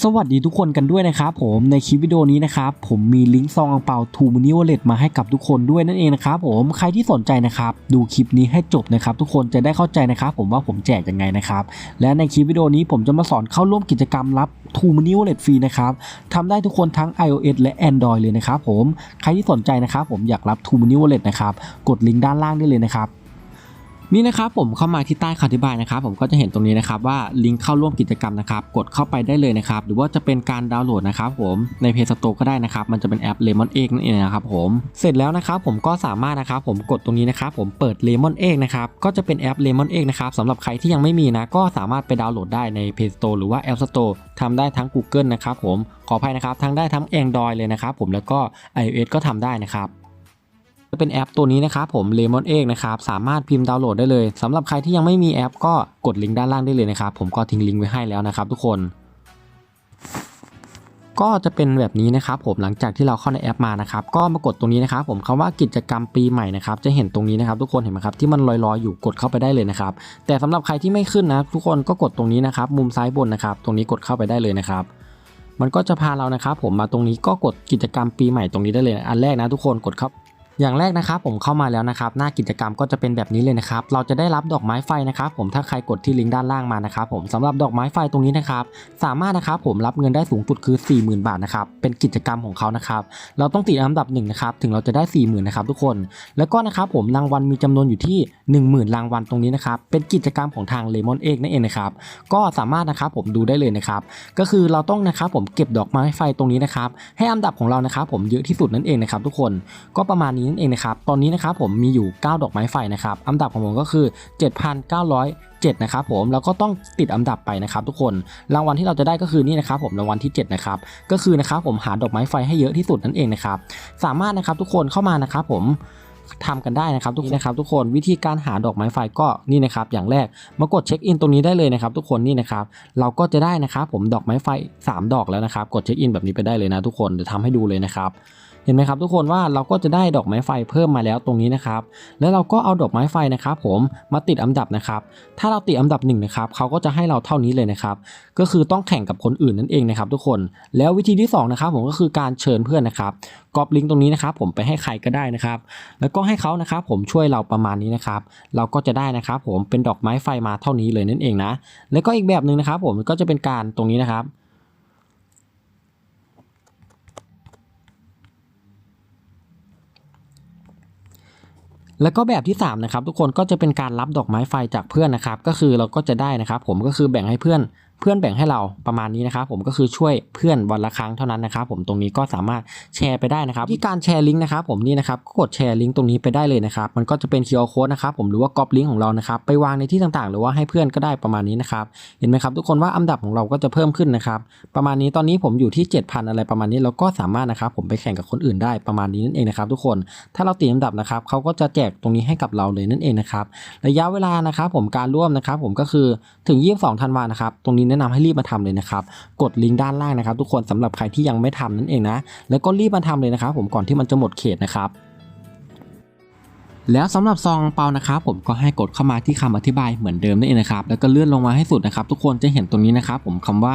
สวัสดีทุกคนกันด้วยนะครับผมในคลิปวิดีโอนี้นะครับผมมีลิงก์ซองอังเปาทูมินิวอลเล็ตมาให้กับทุกคนด้วยนั่นเองนะครับผมใครที่สนใจนะครับดูคลิปนี้ให้จบนะครับทุกคนจะได้เข้าใจนะครับผมว่าผมแจกยังไงนะครับและในคลิปวิดีโอนี้ผมจะมาสอนเข้าร่วมกิจกรรมรับทูมินิวอลเล็ตฟรีนะครับทำได้ทุกคนทั้ง iOS และ Android เลยนะครับผมใครที่สนใจนะครับผมอยากรับทูมินิวอลเล็ตนะครับกดลิงก์ด้านล่างได้เลยนะครับ นี่นะครับผมเข้ามาที่ใต้คำอธิบายนะครับผมก็จะเห็นตรงนี้นะครับว่าลิงก์เข้าร่วมกิจกรรมนะครับกดเข้าไปได้เลยนะครับหรือว่าจะเป็นการดาวน์โหลดนะครับผมใน Play Store ก็ได้นะครับมันจะเป็นแอป Lemon Egg นั่นเองนะครับผมเสร็จแล้วนะครับผมก็สามารถนะครับผมกดตรงนี้นะครับผมเปิด Lemon Egg นะครับก็จะเป็นแอป Lemon Egg นะครับสำหรับใครที่ยังไม่มีนะก็สามารถไปดาวน์โหลดได้ใน Play Store หรือว่า App Store ทำได้ทั้ง Google นะครับผมขออภัยนะครับทั้งได้ทั้ง Android เลยนะครับผมแล้วก็ iOS ก็ทำได้นะครับ จะเป็นแอปตัวนี้นะครับผม Lemon Egg นะครับสามารถพิมพ์ดาวน์โหลดได้เลยสำหรับใครที่ยังไม่มีแอปก็กดลิงก์ด้านล่างได้เลยนะครับผมก็ทิ้งลิงก์ไว้ให้แล้วนะครับทุกคนก็จะเป็นแบบนี้นะครับผมหลังจากที่เราเข้าในแอปมานะครับก็มากดตรงนี้นะครับผมคำว่ากิจกรรมปีใหม่นะครับจะเห็นตรงนี้นะครับทุกคนเห็นไหมครับที่มันลอยๆอยู่กดเข้าไปได้เลยนะครับแต่สำหรับใครที่ไม่ขึ้นนะทุกคนก็กดตรงนี้นะครับมุมซ้ายบนนะครับตรงนี้กดเข้าไปได้เลยนะครับมันก็จะพาเรานะครับผมมาตรงนี้ก็กดกิจกรรมปีใหม่ตรงนี้ได้เลย อันแรกนะทุกคนกดเข้า อย่างแรกนะครับผมเข้ามาแล้วนะครับหน้ากิจกรรมก็จะเป็นแบบนี้เลยนะครับเราจะได้รับดอกไม้ไฟนะครับผมถ้าใครกดที่ลิงก์ด้านล่างมานะครับผมสำหรับดอกไม้ไฟตรงนี้นะครับสามารถนะครับผมรับเงินได้สูงสุดคือ 40,000 บาทนะครับเป็นกิจกรรมของเขานะครับเราต้องติดอันดับหนึ่งนะครับถึงเราจะได้ 40,000นะครับทุกคน แล้วก็นะครับผมรางวัลมีจำนวนอยู่ที่ 10,000 รางวัลตรงนี้นะครับเป็นกิจกรรมของทาง Lemon Egg นั่นเองนะครับก็สามารถนะครับผมดูได้เลยนะครับก็คือเราต้องนะครับผมเก็บดอกไม้ไฟตรงนี้นะครับให้อันดับของเรานะครับผมเยอะที่สุดนั่นเองนะครับทุกคนก็ประมาณนี้นั่นเองนะครับ ตอนนี้นะครับผมมีอยู่ 9 ดอกไม้ไฟนะครับ อันดับของผมก็คือ 7,907 นะครับผม แล้วก็ต้องติดอันดับไปนะครับทุกคน รางวัลที่เราจะได้ก็คือนี่นะครับผม รางวัลที่ 7 นะครับ ก็คือนะครับผมหาดอกไม้ไฟให้เยอะที่สุดนั่นเองนะครับ สามารถนะครับทุกคนเข้ามานะครับผมทำกันได้นะครับทุกคนนะครับทุกคนวิธีการหาดอกไม้ไฟก็นี่นะครับ อย่างแรกมากดเช็คอินตรงนี้ได้เลยนะครับ ทุกคนนี่นะครับ เราก็จะได้นะครับผมดอกไม้ไฟ 3 ดอกแล้วนะครับ กดเช็คอินแบบนี้ไปได้เลยนะทุกคนเดี๋ยวทำให้ดูเลยนะครับเห็นไหมครับทุกคนว่าเราก็จะได้ดอกไม้ไฟเพิ่มมาแล้วตรงนี้นะครับ แล้วเราก็เอาดอกไม้ไฟนะครับ ผมมาติดอันดับนะครับ ถ้าเราติดอันดับหนึ่งนะครับเขาก็จะให้เราเท่านี้เลยนะครับ ก็คือต้องแข่งกับคนอื่นนั่นเองนะครับ ทุกคน แล้ววิธีที่สองนะครับผมก็คือการเชิญเพื่อนนะครับกรอบลิงก์ตรงนี้นะครับ ผมไปให้ใครก็ได้นะครับ แล้วก็ให้เขานะครับผมช่วยเราประมาณนี้นะครับ เราก็จะได้นะครับ ผมเป็นดอกไม้ไฟมาเท่านี้เลยนั่นเองนะ แล้วก็อีกแบบหนึ่งนะครับ ผมก็จะเป็นการตรงนี้นะครับ แล้วก็แบบที่3นะครับทุกคนก็จะเป็นการรับดอกไม้ไฟจากเพื่อนนะครับก็คือเราก็จะได้นะครับผมก็คือแบ่งให้เพื่อน เพื่อนแบ่งให้เราประมาณนี้นะครับผมก็คือช่วยเพื่อนวันละครั้งเท่านั้นนะครับผมตรงนี้ก็สามารถแชร์ไปได้นะครับที่การแชร์ลิงก์นะครับผมนี่นะครับก็กดแชร์ลิงก์ตรงนี้ไปได้เลยนะครับมันก็จะเป็น QR code นะครับผมหรือว่าก๊อปลิงก์ของเรานะครับไปวางในที่ต่างๆ หรือว่าให้เพื่อนก็ได้ประมาณนี้นะครับเห็นไหมครับทุกคนว่าอันดับของเราก็จะเพิ่มขึ้นนะครับประมาณนี้ตอนนี้ผมอยู่ที่ 7,000 อะไรประมาณนี้เราก็สามารถนะครับผมไปแข่งกับคนอื่นได้ประมาณนี้นั่นเองนะครับทุกคนถ้าเราติดอันดับนะครับเขาก็จะแจกตรงนี้ให้กับเราเลยนั่นเองนะครับระยะเวลานะครับผมการร่วมนะครับผมก็คือถึง 22ธันวานะครับตรงนี้แนะนำให้รีบมาทำเลยนะครับกดลิงก์ด้านล่างนะครับ ทุกคนสำหรับใครที่ยังไม่ทำนั่นเองนะ แล้วก็รีบมาทำเลยนะครับ ผมก่อนที่มันจะหมดเขตนะครับแล้วสำหรับซองเปานะครับผมก็ให้กดเข้ามาที่คำอธิบายเหมือนเดิมนั่นเองนะครับแล้วก็เลื่อนลงมาให้สุดนะครับ ทุกคนจะเห็นตรงนี้นะครับ ผมคำว่า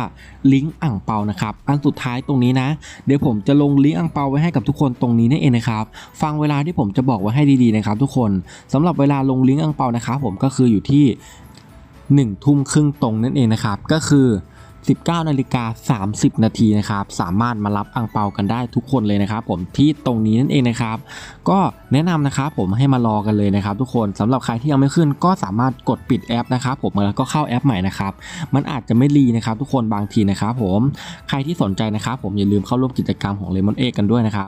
ลิงก์อ่างเปานะครับอันสุดท้ายตรงนี้นะ เดี๋ยวผมจะลงลิงก์อ่างเปาไว้ให้กับทุกคนตรงนี้นั่นเองนะครับฟังเวลาที่ผมจะบอกไว้ให้ดีๆนะครับ ทุกคนสำหรับเวลาลงลิงก์อ่างเปานะครับผมก็คืออยู่ที่ 1 ทุ่มครึ่งตรงนั่นเองนะครับ ก็คือ 19นาฬิกา30 นาทีนะครับ สามารถมารับอังเปากันได้ทุกคนเลยนะครับ ผมที่ตรงนี้นั่นเองนะครับ ก็แนะนำนะครับผมให้มารอกันเลยนะครับ ทุกคนสำหรับใครที่ยังไม่ขึ้นก็สามารถกดปิดแอปนะครับ ผมแล้วก็เข้าแอปใหม่นะครับ มันอาจจะไม่รีนะครับ ทุกคนบางทีนะครับ ผมใครที่สนใจนะครับ ผมอย่าลืมเข้าร่วมกิจกรรมของ Lemon Egg กันด้วยนะครับ